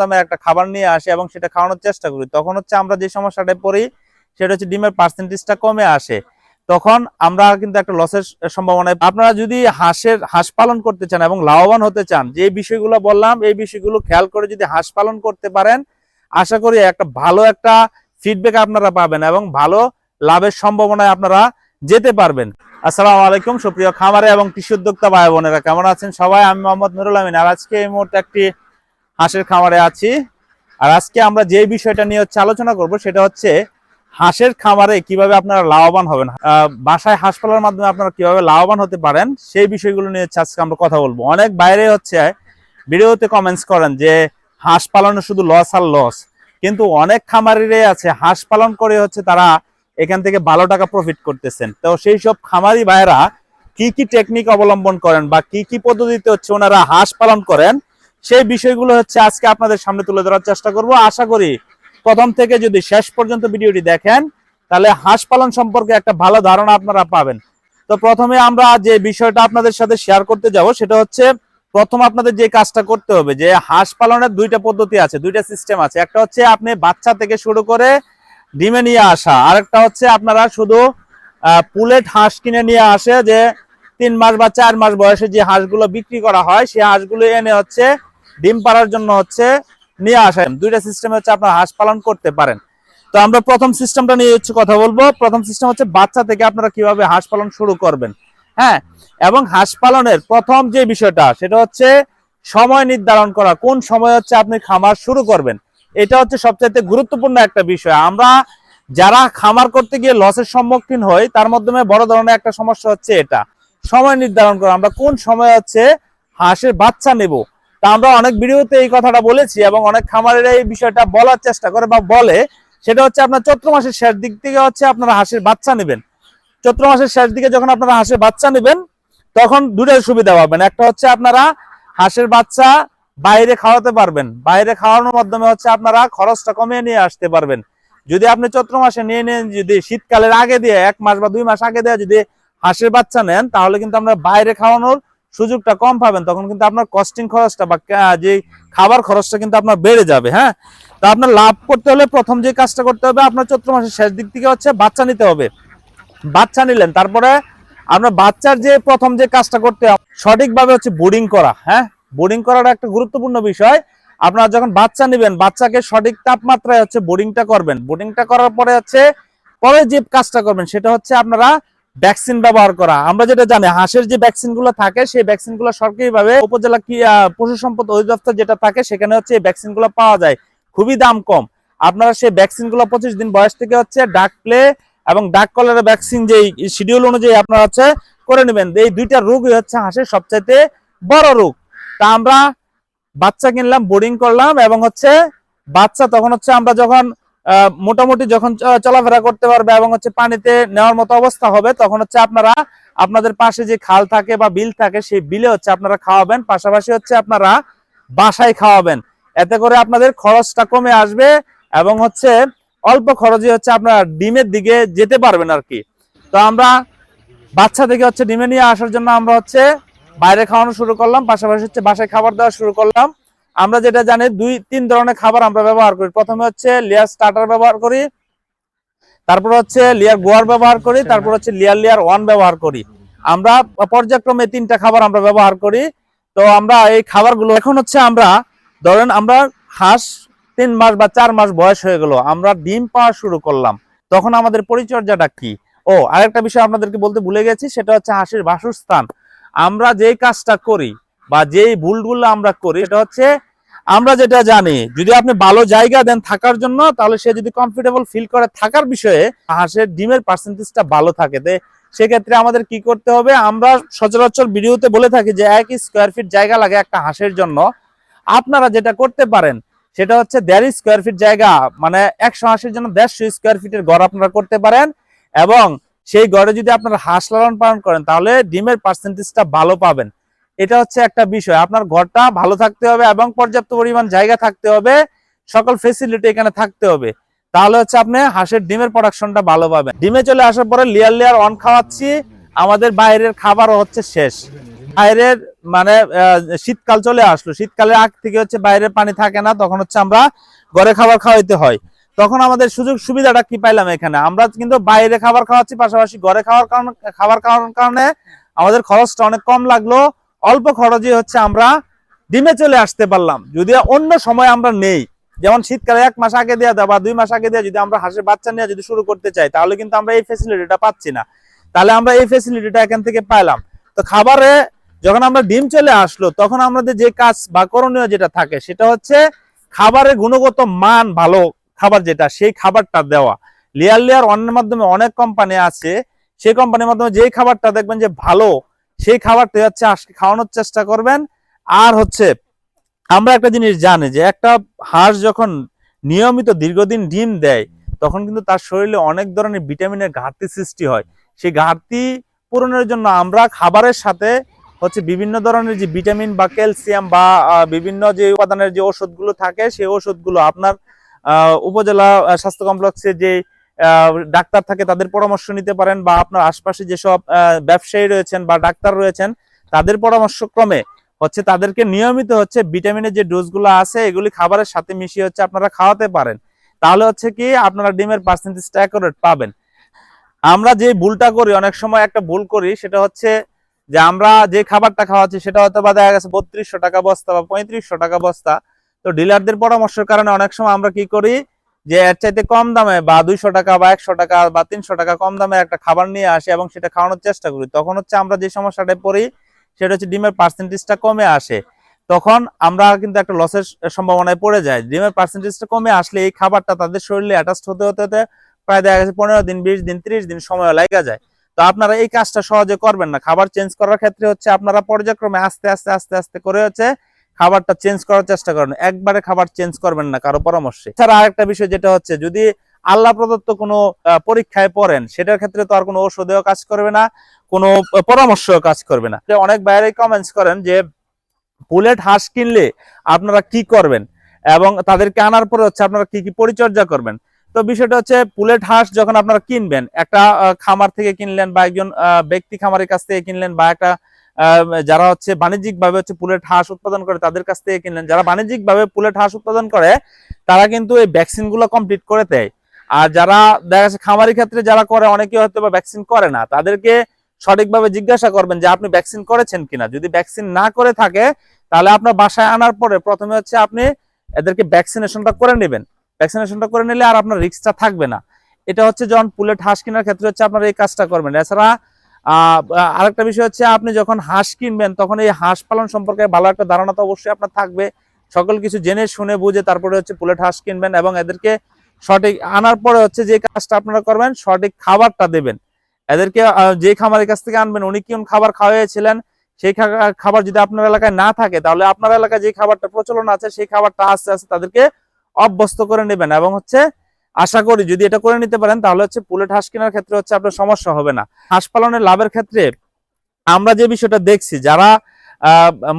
দামে একটা খাবার নিয়ে আসি এবং সেটা খাওয়ানোর চেষ্টা করি। তখন হচ্ছে আমরা যে সমস্যাটায় পড়ি, সেটা হচ্ছে ডিমের পার্সেন্টেজটা কমে আসে। তখন আমরা কিন্তু একটা লসের সম্ভাবনায় আপনারা যদি হাঁসের, হাঁস পালন করতে চান এবং লাভবান হতে চান, যে বিষয়গুলো বললাম, এই বিষয়গুলো খেয়াল করে যদি হাঁস পালন করতে পারেন, আশা করি একটা ভালো একটা ফিডব্যাক আপনারা পাবেন এবং ভালো লাভের সম্ভাবনায় আপনারা যেতে পারবেন। আসসালামু আলাইকুম, সুপ্রিয় খামারে এবং কৃষি উদ্যোক্তা ভাই বোনেরা কেমন আছেন সবাই? আমি মোহাম্মদ নুরুল আমিন। আর আজকে এই মুহূর্তে একটি হাঁসের খামারে আছি। আর আজকে আমরা যে বিষয়টা নিয়ে হচ্ছে আলোচনা করব সেটা হচ্ছে হাঁসের খামারে কীভাবে আপনারা লাভবান হবেন। বাসায় হাঁস পালার মাধ্যমে আপনারা কীভাবে লাভবান হতে পারেন সেই বিষয়গুলো নিয়ে হচ্ছে আজকে আমরা কথা বলব। অনেক বাইরে হচ্ছে ভিডিওতে কমেন্টস করেন যে হাঁস পালনে শুধু লস আর লস কিন্তু অনেক খামারিরাই আছে, হাঁস পালন করে হচ্ছে তারা এখান থেকে ভালো টাকা প্রফিট করতেছেন। তো সেই সব খামারি ভাইরা কি কি টেকনিক অবলম্বন করেন বা কি কি পদ্ধতিতে হচ্ছে ওনারা হাঁস পালন করেন সেই বিষয়গুলো হচ্ছে আজকে আপনাদের সামনে তুলে ধরার চেষ্টা করব। আশা করি প্রথম থেকে যদি শেষ পর্যন্ত ভিডিওটি দেখেন, তাহলে হাঁস পালন সম্পর্কে একটা ভালো ধারণা আপনারা পাবেন। তো প্রথমে আমরা যে বিষয়টা আপনাদের সাথে শেয়ার করতে যাব, সেটা হচ্ছে প্রথম আপনাদের যে কাজটা করতে হবে, যে হাঁস পালনের দুইটা পদ্ধতি আছে, দুইটা সিস্টেম আছে। একটা হচ্ছে আপনি বাচ্চা থেকে শুরু করে ডিমে নিয়ে আসা, আরেকটা হচ্ছে আপনারা শুধু পুলেট হাঁস কিনে নিয়ে আসে যে তিন মাস বা চার মাস বয়সে যে হাঁসগুলো বিক্রি করা হয়, সেই হাঁসগুলো এনে হচ্ছে ডিম পাড়ার জন্য হচ্ছে নিয়ে আসেন। দুইটা সিস্টেম হচ্ছে আপনার হাঁস পালন করতে পারেন। তো আমরা প্রথম সিস্টেমটা নিয়ে হচ্ছে কথা বলব। প্রথম সিস্টেম হচ্ছে বাচ্চা থেকে আপনারা কীভাবে হাঁস পালন শুরু করবেন। হ্যাঁ? এবং হাঁস পালনের প্রথম যে বিষয়টা, সেটা হচ্ছে সময় নির্ধারণ করা। কোন সময় হচ্ছে আপনি খামার শুরু করবেন? এটা হচ্ছে সবচাইতে গুরুত্বপূর্ণ একটা বিষয়। আমরা যারা খামার করতে গিয়ে লসের সম্মুখীন হই, তার মাধ্যমে বড় ধরনের একটা সমস্যা হচ্ছে এটা। সময় নির্ধারণ করা। আমরা কোন সময় হচ্ছে হাঁসের বাচ্চা নেব? তা আমরা অনেক ভিডিওতে এই কথাটা বলেছি এবং অনেক খামারেরা এই বিষয়টা বলার চেষ্টা করে বা বলে। সেটা হচ্ছে আপনার চৈত্র মাসের শেষ দিক থেকে হচ্ছে আপনারা হাঁসের বাচ্চা নেবেন। চৈত্র মাসের শেষ দিকে যখন আপনারা হাঁসের বাচ্চা নেবেন, তখন দুটোই সুবিধা পাবেন। একটা হচ্ছে আপনারা হাঁসের বাচ্চা বাইরে খাওয়াতে পারবেন। বাইরে খাওয়ানোর মাধ্যমে হচ্ছে আপনারা খরচটা কমিয়ে নিয়ে আসতে পারবেন। যদি আপনি চৈত্র মাসে নিয়ে নেন, যদি শীতকালের আগে দিয়ে, এক মাস বা দুই মাস আগে দিয়ে যদি হাঁসের বাচ্চা নেন, তাহলে কিন্তু আমরা বাইরে খাওয়ানোর সুযোগটা কম পাবেন, তখন কিন্তু আপনার কস্টিং খরচটা বা যে খাবার খরচটা কিন্তু আপনার বেড়ে যাবে হ্যাঁ? তা আপনার লাভ করতে হলে প্রথম যে কাজটা করতে হবে, আপনার চৈত্র মাসের শেষ দিক থেকে হচ্ছে বাচ্চা নিতে হবে। বাচ্চা নিলেন, তারপরে আপনার বাচ্চার যে প্রথম যে কাজটা করতে হবে, সঠিকভাবে হচ্ছে বোর্ডিং করা হ্যাঁ? বোর্ডিং করাটা একটা গুরুত্বপূর্ণ বিষয়। আপনারা যখন বাচ্চা নেবেন, বাচ্চাকে সঠিক তাপমাত্রায় হচ্ছে বোর্ডিংটা করবেন। বোর্ডিংটা করার পরে হচ্ছে, পরে যে কাজটা করবেন, সেটা হচ্ছে আপনারা ভ্যাকসিন ব্যবহার করা। আমরা যেটা জানি, হাঁসের যে ভ্যাকসিনগুলো থাকে, সেই ভ্যাকসিনগুলো সরকারিভাবে উপজেলা কি পশু সম্পদ অধিদপ্তর যেটা থাকে, সেখানে হচ্ছে এই ভ্যাকসিনগুলো পাওয়া যায়। খুবই দাম কম। আপনারা সেই ভ্যাকসিনগুলো পঁচিশ দিন বয়স থেকে হচ্ছে ডাক প্লে এবং ডাক কলেরা ভ্যাকসিন যে শিডিউল অনুযায়ী আপনারা হচ্ছে করে নেবেন, এই দুইটা রোগই হচ্ছে হাঁসের সবচাইতে বড় রোগ। তা আমরা বাচ্চা কিনলাম বোর্ডিং করলাম এবং হচ্ছে বাচ্চা তখন হচ্ছে আমরা যখন মোটামুটি যখন চলাফেরা করতে পারবে এবং হচ্ছে পানিতে নেওয়ার মতো অবস্থা হবে, তখন হচ্ছে আপনারা আপনাদের পাশে যে খাল থাকে বা বিল থাকে, সেই বিলে হচ্ছে আপনারা খাওয়াবেন। পাশাপাশি হচ্ছে আপনারা বাসায় খাওয়াবেন। এতে করে আপনাদের খরচটা কমে আসবে এবং হচ্ছে অল্প খরচে হচ্ছে আপনারা ডিমের দিকে যেতে পারবেন আর কি। তো আমরা বাচ্চা থেকে হচ্ছে ডিমে নিয়ে আসার জন্য আমরা হচ্ছে বাইরে খাওয়ানো শুরু করলাম, পাশাপাশি হচ্ছে বাসায় খাবার দেওয়া শুরু করলাম। আমরা যেটা জানি দুই তিন ধরনের খাবার আমরা ব্যবহার করি। প্রথমে হচ্ছে লেয়ার স্টার্টার ব্যবহার করি তারপর হচ্ছে লেয়ার গোয়ার ব্যবহার করি তারপর হচ্ছে লেয়ার লেয়ার ওয়ান ব্যবহার করি। আমরা পর্যায়ক্রমে তিনটা খাবার আমরা ব্যবহার করি। তো আমরা এই খাবারগুলো এখন হচ্ছে আমরা ধরেন আমরা হাঁস তিন মাস বা চার মাস বয়স হয়ে গেল আমরা ডিম পাওয়া শুরু করলাম। তখন আমাদের পরিচর্যাটা কি? ও আরেকটা বিষয় আপনাদেরকে বলতে ভুলে গেছি সেটা হচ্ছে হাঁসের বাসস্থান। আমরা যেই কাজটা করি বা যেই ভুলগুলো আমরা করি, সেটা হচ্ছে আমরা যেটা জানি, যদি আপনি ভালো জায়গা দেন থাকার জন্য, তাহলে সে যদি কমফোর্টেবল ফিল করে থাকার বিষয়ে, হাঁসের ডিমের পার্সেন্টেজটা ভালো থাকে। সেক্ষেত্রে আমাদের কি করতে হবে, আমরা সচরাচর ভিডিওতে বলে থাকি যে এক স্কোয়ার ফিট জায়গা লাগে একটা হাঁসের জন্য। আপনারা যেটা করতে পারেন, সেটা হচ্ছে দেড় স্কোয়ার ফিট জায়গা মানে একশো হাঁসের জন্য দেড়শো স্কোয়ার ফিটের ঘর আপনারা করতে পারেন এবং সেই ঘরে যদি আপনারা হাঁস লালন পালন করেন, তাহলে ডিমের পার্সেন্টেজটা ভালো পাবেন। এটা হচ্ছে একটা বিষয়। আপনার ঘরটা ভালো থাকতে হবে এবং পর্যাপ্ত পরিমাণ জায়গা থাকতে হবে। সকল ফেসিলিটি এখানে থাকতে হবে। তাহলে হচ্ছে আপনি হাঁসের ডিমের প্রোডাকশনটা ভালো পাবেন। ডিমে চলে আসার পরে লেয়ার লেয়ার অন খাওয়াচ্ছি। আমাদের বাইরের খাবারও হচ্ছে শেষ। বাইরের মানে শীতকাল চলে আসলো। শীতকালের আগ থেকে হচ্ছে বাইরের পানি থাকে না, তখন হচ্ছে আমরা ঘরে খাবার খাওয়াইতে হয়। তখন আমাদের সুযোগ সুবিধাটা কি পাইলাম এখানে? আমরা কিন্তু বাইরে খাবার খাওয়াচ্ছি, পাশাপাশি ঘরে খাওয়ার কারণে, খাবার খাওয়ার কারণে আমাদের খরচটা অনেক কম লাগল। অল্প খরচে হচ্ছে আমরা ডিমে চলে আসতে পারলাম। যদি অন্য সময় আমরা নেই। যেমন শীতকালে এক মাস আগে দেওয়া দেওয়া বা দুই মাস আগে দেওয়া যদি আমরা হাঁসের বাচ্চা নিয়ে যদি শুরু করতে চাই, তাহলে কিন্তু আমরা এই ফেসিলিটিটা পাচ্ছি না। তাহলে আমরা এই ফেসিলিটিটা এখান থেকে পাইলাম। তো খাবারে যখন আমরা ডিম চলে আসলো, তখন আমাদের যে কাজ বা করণীয় যেটা থাকে, সেটা হচ্ছে খাবারের গুণগত মান ভালো খাবার যেটা, সেই খাবারটা দেওয়া। লেয়ার লেয়ার অন্যের মাধ্যমে অনেক কোম্পানি আছে, সেই কোম্পানির মাধ্যমে যেই খাবারটা দেখবেন যে ভালো সেই খাবারটা হচ্ছে আজকে খাওয়ানোর চেষ্টা করবেন। আর হচ্ছে, আমরা একটা জিনিস জানি যে একটা হাঁস যখন নিয়মিত দীর্ঘদিন ডিম দেয়, তখন কিন্তু তার শরীরে অনেক ধরনের ভিটামিনের ঘাটতি সৃষ্টি হয়। সেই ঘাটতি পূরণের জন্য আমরা খাবারের সাথে হচ্ছে বিভিন্ন ধরনের যে ভিটামিন বা ক্যালসিয়াম বা বিভিন্ন যে উপাদানের যে ওষুধগুলো থাকে, সেই ওষুধগুলো আপনার উপজেলা স্বাস্থ্য কমপ্লেক্সে যে ডাক্তার থাকে তাদের পরামর্শ নিতে পারেন বা আপনার আশপাশে যেসব ব্যবসায়ী রয়েছেন বা ডাক্তার রয়েছেন, তাদের পরামর্শ ক্রমে হচ্ছে তাদেরকে নিয়মিত হচ্ছে ভিটামিনের যে ডোজগুলো আছে, এগুলি খাবারের সাথে মিশিয়ে হচ্ছে আপনারা খাওয়াতে পারেন। তাহলে হচ্ছে কি আপনারা ডিমের পার্সেন্টেজটা অ্যাকুরেট পাবেন। আমরা যে ভুলটা করি, অনেক সময় একটা ভুল করি, সেটা হচ্ছে যে আমরা যে খাবারটা খাওয়াচ্ছি, সেটা হয়তো বা দেখা গেছে বত্রিশশো টাকা বস্তা বা পঁয়ত্রিশশো টাকা বস্তা। তো ডিলারদের পরামর্শের কারণে অনেক সময় আমরা কি করি যে এর চাইতে কম দামে বা দুইশো টাকা বা একশো টাকা বা তিনশো টাকা কম দামে একটা খাবার নিয়ে আসে এবং সেটা খাওয়ানোর চেষ্টা করি, তখন হচ্ছে আমরা যে সমস্যাটায় পড়ি সেটা হচ্ছে ডিমের পার্সেন্টেজটা কমে আসে। তখন আমরা কিন্তু একটা লসের সম্ভাবনায় পড়ে যাই। ডিমের পার্সেন্টেজটা কমে আসলে এই খাবারটা তাদের শরীরে অ্যাটাচড হতে হতে হতে প্রায় দেখা গেছে পনেরো দিন, বিশ দিন, ত্রিশ দিন সময় লাগা যায়। তো আপনারা এই কাজটা সহজে করবেন না। খাবার চেঞ্জ করার ক্ষেত্রে হচ্ছে আপনারা পর্যায়ক্রমে আস্তে আস্তে আস্তে আস্তে করে হচ্ছে খাবারটা চেঞ্জ করার চেষ্টা করেন। একবারে খাবার চেঞ্জ করবেন না কারও পরামর্শে। এছাড়া আরেকটা বিষয় যেটা হচ্ছে, যদি আল্লাহ প্রদত্ত কোনো পরীক্ষায় পড়েন, সেটার ক্ষেত্রে তো আর কোনো ঔষধেও কাজ করবে না, কোনো পরামর্শও কাজ করবে না। অনেক বাইরে কমেন্টস করেন যে বুলেট হাঁস কিনলে আপনারা কি করবেন? এবং তাদেরকে আনার পরে হচ্ছে আপনারা কি কি পরিচর্যা করবেন? তো বিষয়টা হচ্ছে পুলেট হাঁস যখন আপনারা কিনবেন, একটা খামার থেকে কিনলেন বা একজন ব্যক্তি খামারের কাছ থেকে কিনলেন বা একটা যারা হচ্ছে বাণিজ্যিক ভাবে হচ্ছে পুলেট হাঁস উৎপাদন করে তাদের কাছ থেকে কিনলেন। যারা বাণিজ্যিক ভাবে পুলেট হাঁস উৎপাদন করে, তারা কিন্তু এই ভ্যাকসিনগুলো কমপ্লিট করে দেয়। আর যারা দেখা যাচ্ছে খামারি ক্ষেত্রে যারা করে অনেকে হয়তো বা ভ্যাকসিন করে না। তাদেরকে সঠিকভাবে জিজ্ঞাসা করবেন যে, আপনি ভ্যাকসিন করেছেন কিনা? যদি ভ্যাকসিন না করে থাকে, তাহলে আপনার বাসায় আনার পরে প্রথমে হচ্ছে আপনি এদেরকে ভ্যাকসিনেশনটা করে নেবেন। ভ্যাকসিনেশনটা করে নিলে আর আপনার রিস্কটা থাকবে না। এটা হচ্ছে যখন পুলেট হাঁস কেনার ক্ষেত্রে হচ্ছে আপনারা এই কাজটা করবেন। এছাড়া আরেকটা বিষয় হচ্ছে আপনি যখন হাঁস কিনবেন, তখন এই হাঁস পালন সম্পর্কে ভালো একটা ধারণা তো অবশ্যই আপনার থাকবে। সকল কিছু জেনে, শুনে, বুঝে তারপরে হচ্ছে পুলেট হাঁস কিনবেন এবং এদেরকে সঠিক আনার পরে হচ্ছে যে কাজটা আপনারা করবেন, সঠিক খাবারটা দেবেন। এদেরকে যে খামারের কাছ থেকে আনবেন, উনি কোন খাবার খাওয়াইছিলেন সেই খাবার যদি আপনার এলাকায় না থাকে, তাহলে আপনার এলাকায় যে খাবারটা প্রচলন আছে, সেই খাবারটা আস্তে আস্তে তাদেরকে অভ্যস্ত করে নেবেন এবং হচ্ছে আশা করি যদি এটা করে নিতে পারেন, তাহলে হচ্ছে পুলেট হাঁস কেনার ক্ষেত্রে হচ্ছে আপনার সমস্যা হবে না। হাঁস পালনের লাভের ক্ষেত্রে আমরা যে বিষয়টা দেখছি, যারা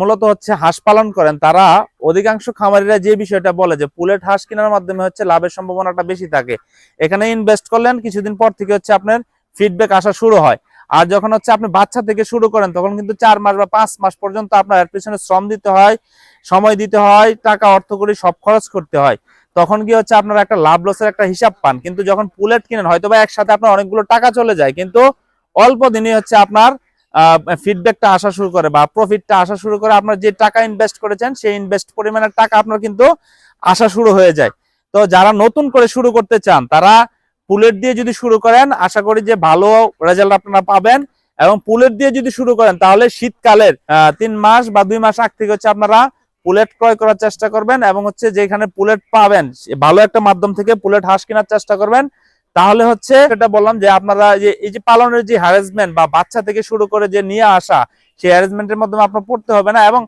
মূলত হচ্ছে হাঁস পালন করেন, তারা অধিকাংশ খামারিরা যে বিষয়টা বলে যে পুলেট হাঁস কেনার মাধ্যমে হচ্ছে লাভের সম্ভাবনাটা বেশি থাকে। এখানে ইনভেস্ট করলেন, কিছুদিন পর থেকে হচ্ছে আপনার ফিডব্যাক আসা শুরু হয়। আর যখন হচ্ছে আপনি বাচ্চা থেকে শুরু করেন, তখন কিন্তু চার মাস বা পাঁচ মাস পর্যন্ত আপনার এর পিছনে শ্রম দিতে হয়, সময় দিতে হয়, টাকা অর্থ করে সব খরচ করতে হয়। তখন কি হচ্ছে আপনারা একটা লাভ লসের একটা হিসাব পান? কিন্তু যখন পুলেট কিনেন হয়তো বা একসাথে আপনার অনেকগুলো টাকা চলে যায়, কিন্তু অল্প দিনই হচ্ছে আপনার ফিডব্যাকটা আসা শুরু করে বা প্রফিটটা আসা শুরু করে আপনার যে টাকা ইনভেস্ট করেছেন, সেই ইনভেস্ট পরিমাণের টাকা আপনার কিন্তু আসা শুরু হয়ে যায়। তো যারা নতুন করে শুরু করতে চান, তারা পুলেট দিয়ে যদি শুরু করেন, আশা করি যে ভালো রেজাল্ট আপনারা পাবেন। এবং পুলেট দিয়ে যদি শুরু করেন, তাহলে শীতকালের তিন মাস বা দুই মাস আগ থেকে হচ্ছে আপনারা পুলেট ক্রয় করার চেষ্টা করবেন এবং হচ্ছে যেখানে পুলেট পাবেন ভালো একটা মাধ্যম থেকে পুলেট হাঁস কেনার চেষ্টা করবেন। তাহলে হচ্ছে এটা বললাম যে আপনারা যে, এই যে পালনের যে হ্যারাসমেন্ট বা বাচ্চা থেকে শুরু করে যে নিয়ে আসা, সেই হ্যারাসমেন্টের মাধ্যমে আপনার পড়তে হবে না এবং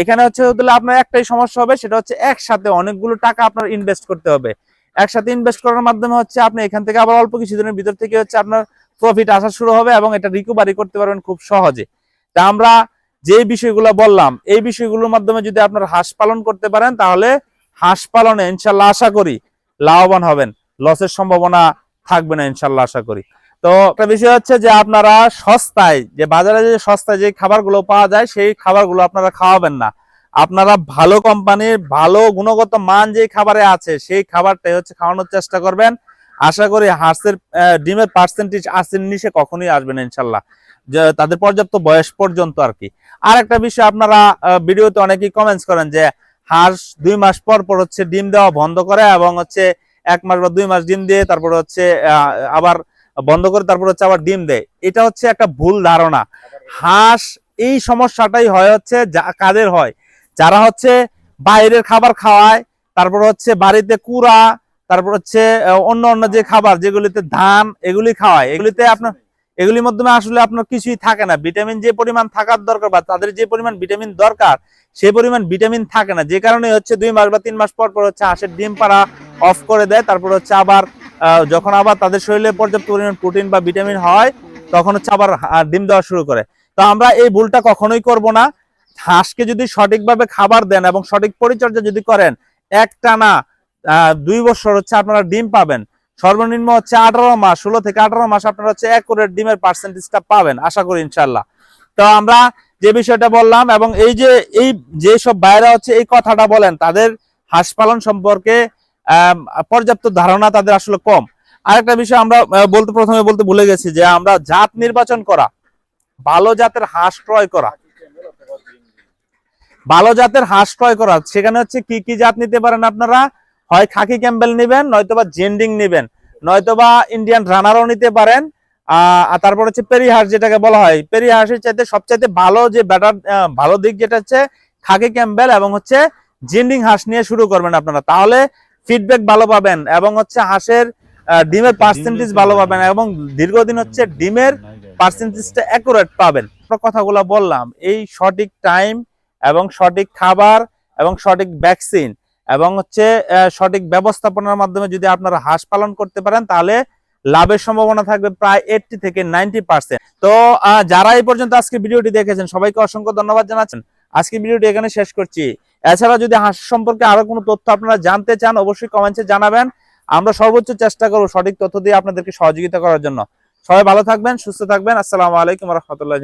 এখানে হচ্ছে আপনার একটাই সমস্যা হবে, সেটা হচ্ছে একসাথে অনেকগুলো টাকা আপনার ইনভেস্ট করতে হবে। একসাথে ইনভেস্ট করার মাধ্যমে হচ্ছে আপনি এখান থেকে আবার অল্প কিছুদিনের ভিতর থেকে হচ্ছে আপনার প্রফিট আসা শুরু হবে এবং এটা রিকভারি করতে পারবেন খুব সহজে। তা আমরা যে বিষয়গুলো বললাম, এই বিষয়গুলোর মাধ্যমে যদি আপনার হাঁস পালন করতে পারেন, তাহলে হাঁস পালনে ইনশাল্লাহ আশা করি লাভবান হবেন। লসের সম্ভাবনা থাকবে না ইনশাল্লাহ আশা করি। তো একটা বিষয় হচ্ছে যে আপনারা সস্তায়, যে বাজারে যে সস্তায় যে খাবারগুলো পাওয়া যায়, সেই খাবারগুলো আপনারা খাওয়াবেন না। আপনারা ভালো কোম্পানির ভালো গুণগত মান যে খাবারে আছে, সেই খাবারটাই হচ্ছে খাওয়ানোর চেষ্টা করবেন। আশা করি হাঁসের ডিমের পার্সেন্টেজ আশির নিচে কখনোই আসবে না ইনশাল্লাহ। তাদের পর্যাপ্ত বয়স পর্যন্ত আর কি। আর একটা বিষয়, আপনারা ভিডিওতে অনেকেই কমেন্টস করেন যে হাঁস দুই মাস পর পর হচ্ছে ডিম দেওয়া বন্ধ করে এবং হচ্ছে এক মাস বা দুই মাস ডিম দিয়ে তারপর হচ্ছে আবার বন্ধ করে তারপর হচ্ছে আবার ডিম দেয়। এটা হচ্ছে একটা ভুল ধারণা। হাঁস এই সমস্যাটাই হয় হচ্ছে কাদের হয়? যারা হচ্ছে বাইরের খাবার খাওয়ায়, তারপর হচ্ছে বাড়িতে কুড়া, তারপর হচ্ছে অন্য অন্য যে খাবার যেগুলিতে ধান, এগুলি খাওয়ায়, এগুলিতে আপনার এগুলির মাধ্যমে আসলে আপনার কিছুই থাকে না। ভিটামিন যে পরিমাণ থাকার দরকার বা তাদের যে পরিমাণ ভিটামিন দরকার সেই পরিমাণ ভিটামিন থাকে না। যে কারণে হচ্ছে দুই মাস বা তিন মাস পর পর হচ্ছে হাঁসের ডিম পাড়া অফ করে দেয়। তারপর হচ্ছে আবার যখন আবার তাদের শরীরে পর্যাপ্ত পরিমাণ প্রোটিন বা ভিটামিন হয় তখন হচ্ছে আবার ডিম দেওয়া শুরু করে। তো আমরা এই ভুলটা কখনোই করব না। হাঁসকে যদি সঠিকভাবে খাবার দেন এবং সঠিক পরিচর্যা যদি করেন একটানা আহ, দুই বছর হচ্ছে আপনারা ডিম পাবেন। সর্বনিম্ন হচ্ছে আঠারো মাস, ষোলো থেকে আঠারো মাস আপনারা হচ্ছে করে ডিমের পার্সেন্টেজটা পাবেন, আশা করি ইনশাল্লাহ তো আমরা যে বিষয়টা বললাম এবং এই যে এই যে সব বাইরা হচ্ছে এই কথাটা বলেন, তাদের হাঁস পালন সম্পর্কে পর্যাপ্ত ধারণা তাদের আসলে কম। আরেকটা বিষয় আমরা বলতে প্রথমে বলতে ভুলে গেছি যে আমরা জাত নির্বাচন করা, ভালো জাতের হাঁস ক্রয় করা, ভালো জাতের হাঁস ক্রয় করা, সেখানে হচ্ছে কি কি জাত নিতে পারেন আপনারা? হয় খাকি ক্যাম্বেল নেবেন নয়তোবা জেন্ডিং নেবেন নয়তোবা ইন্ডিয়ান রানারও নিতে পারেন আহ, আর তারপর হচ্ছে পেরি হাঁস যেটাকে বলা হয়। পেরি হাঁসের চাইতে সবচাইতে ভালো যে ব্যাটার ভালো দিক যেটা হচ্ছে খাকি ক্যাম্বেল এবং হচ্ছে জেন্ডিং হাঁস নিয়ে শুরু করবেন আপনারা। তাহলে ফিডব্যাক ভালো পাবেন এবং হচ্ছে হাঁসের ডিমের পার্সেন্টেজ ভালো পাবেন এবং দীর্ঘদিন হচ্ছে ডিমের পার্সেন্টেজটা অ্যাকুরেট পাবেন। কথাগুলো বললাম এই সঠিক টাইম এবং সঠিক খাবার এবং সঠিক ভ্যাকসিন এবং হচ্ছে সঠিক ব্যবস্থাপনার মাধ্যমে যদি আপনারা হাঁস পালন করতে পারেন, তাহলে লাভের সম্ভাবনা থাকবে প্রায় এইটটি থেকে নাইনটি পার্সেন্ট তো যারা এই পর্যন্ত আজকে ভিডিওটি দেখেছেন, সবাইকে অসংখ্য ধন্যবাদ জানাচ্ছেন। আজকে ভিডিওটি এখানে শেষ করছি। এছাড়া যদি হাঁস সম্পর্কে আরও কোনো তথ্য আপনারা জানতে চান, অবশ্যই কমেন্টে জানাবেন। আমরা সর্বোচ্চ চেষ্টা করব সঠিক তথ্য দিয়ে আপনাদেরকে সহযোগিতা করার জন্য। সবাই ভালো থাকবেন, সুস্থ থাকবেন। আসসালামু আলাইকুম রহমতুল্লাহ